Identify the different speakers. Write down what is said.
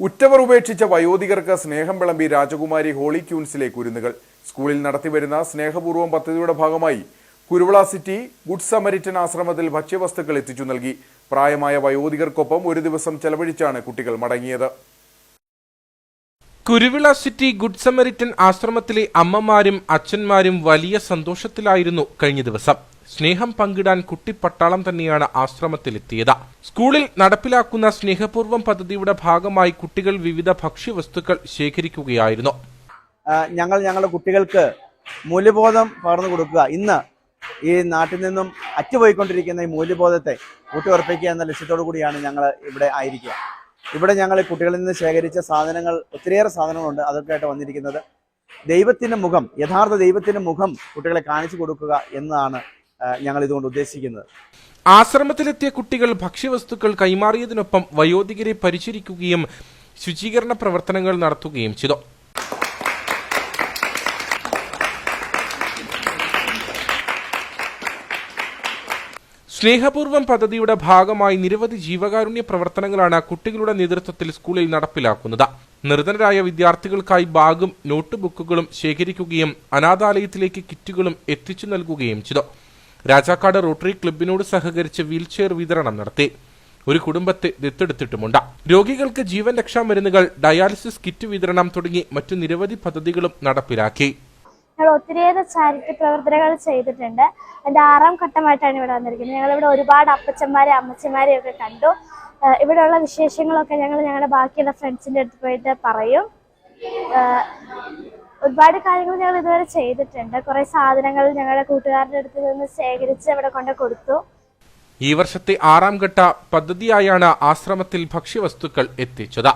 Speaker 1: ഉറ്റവർ ഉപേക്ഷിച്ച വയോധികർക്ക് സ്നേഹം വിളമ്പി രാജകുമാരി ഹോളി ക്യൂൻസിലെ കുരുന്നുകൾ. സ്കൂളിൽ നടത്തിവരുന്ന സ്നേഹപൂർവം പദ്ധതിയുടെ ഭാഗമായി കുരുവിള സിറ്റി ഗുഡ് സമരിറ്റൻ ആശ്രമത്തിൽ ഭക്ഷ്യവസ്തുക്കൾ എത്തിച്ചു നൽകി. പ്രായമായ വയോധികർക്കൊപ്പം ഒരു ദിവസം ചെലവഴിച്ചാണ് കുട്ടികൾ മടങ്ങിയത്.
Speaker 2: കുരുവിള സിറ്റി ഗുഡ് സമരിറ്റൻ ആശ്രമത്തിലെ അമ്മമാരും അച്ഛന്മാരും വലിയ സന്തോഷത്തിലായിരുന്നു കഴിഞ്ഞ ദിവസം. സ്നേഹം പങ്കിടാൻ കുട്ടിപ്പട്ടാളം തന്നെയാണ് ആശ്രമത്തിലെത്തിയത്. സ്കൂളിൽ നടപ്പിലാക്കുന്ന സ്നേഹപൂർവം പദ്ധതിയുടെ ഭാഗമായി കുട്ടികൾ വിവിധ ഭക്ഷ്യവസ്തുക്കൾ ശേഖരിക്കുകയായിരുന്നു.
Speaker 3: ഞങ്ങൾ ഞങ്ങളുടെ കുട്ടികൾക്ക് മൂല്യബോധം പകർന്നു കൊടുക്കുക. ഇന്ന് ഈ നാട്ടിൽ നിന്നും അറ്റുപോയിക്കൊണ്ടിരിക്കുന്ന ഈ മൂല്യബോധത്തെ ഊട്ടിയുറപ്പിക്കുക എന്ന ലക്ഷ്യത്തോടു കൂടിയാണ് ഞങ്ങൾ ഇവിടെ ആയിരിക്കുക. ഇവിടെ ഞങ്ങൾ കുട്ടികളിൽ നിന്ന് ശേഖരിച്ച സാധനങ്ങൾ ഒത്തിരിയേറെ സാധനങ്ങളുണ്ട് അതൊക്കെയായിട്ട് വന്നിരിക്കുന്നത്. ദൈവത്തിന്റെ മുഖം യഥാർത്ഥ ദൈവത്തിന്റെ മുഖം കുട്ടികളെ കാണിച്ചു കൊടുക്കുക എന്നതാണ് ഞങ്ങൾ ഇതുകൊണ്ട് ഉദ്ദേശിക്കുന്നത്.
Speaker 2: ആശ്രമത്തിലെത്തിയ കുട്ടികൾ ഭക്ഷ്യവസ്തുക്കൾ കൈമാറിയതിനൊപ്പം വയോധികരെ പരിചരിക്കുകയും ശുചീകരണ പ്രവർത്തനങ്ങൾ നടത്തുകയും ചെയ്തു. സ്നേഹപൂർവം പദ്ധതിയുടെ ഭാഗമായി നിരവധി ജീവകാരുണ്യ പ്രവർത്തനങ്ങളാണ് കുട്ടികളുടെ നേതൃത്വത്തിൽ സ്കൂളിൽ നടപ്പിലാക്കുന്നത്. നിർധനരായ വിദ്യാർത്ഥികൾക്കായി ബാഗും നോട്ട് ബുക്കുകളും ശേഖരിക്കുകയും അനാഥാലയത്തിലേക്ക് കിറ്റുകളും എത്തിച്ചു നൽകുകയും ചെയ്തു. രാജാക്കാട് റോട്ടറി ക്ലബിനോട് സഹകരിച്ച് വീൽചെയർ വിതരണം നടത്തി. ഒരു കുടുംബത്തെ ദത്തെടുത്തിട്ടുമുണ്ട്. രോഗികൾക്ക് ജീവൻ രക്ഷാ മരുന്നുകൾ ഡയാലിസിസ് കിറ്റ് വിതരണം തുടങ്ങി മറ്റു നിരവധി പദ്ധതികളും നടപ്പിലാക്കി.
Speaker 4: ഞങ്ങൾ ഒത്തിരിയേറെ ചാരിറ്റി പ്രവർത്തനങ്ങൾ ചെയ്തിട്ടുണ്ട്. എന്റെ ആറാം ഘട്ടമായിട്ടാണ് ഇവിടെ വന്നിരിക്കുന്നത്. ഞങ്ങൾ ഇവിടെ ഒരുപാട് അപ്പച്ചന്മാരെ അമ്മച്ചമാരെ ഒക്കെ കണ്ടു. ഇവിടെയുള്ള വിശേഷങ്ങളൊക്കെ ഞങ്ങൾ ഞങ്ങളുടെ ബാക്കിയുള്ള ഫ്രണ്ട്സിന്റെ അടുത്ത് പോയിട്ട് പറയും. ഒരുപാട് കാര്യങ്ങൾ ഞങ്ങൾ ഇതുവരെ ചെയ്തിട്ടുണ്ട്. കുറെ സാധനങ്ങൾ ഞങ്ങളുടെ കൂട്ടുകാരുടെ അടുത്ത് നിന്ന് ശേഖരിച്ച് അവിടെ കൊണ്ട് കൊടുത്തു.
Speaker 2: ഈ വർഷത്തെ ആറാം ഘട്ട പദ്ധതിയായാണ് ആശ്രമത്തിൽ ഭക്ഷ്യവസ്തുക്കൾ എത്തിച്ചത്.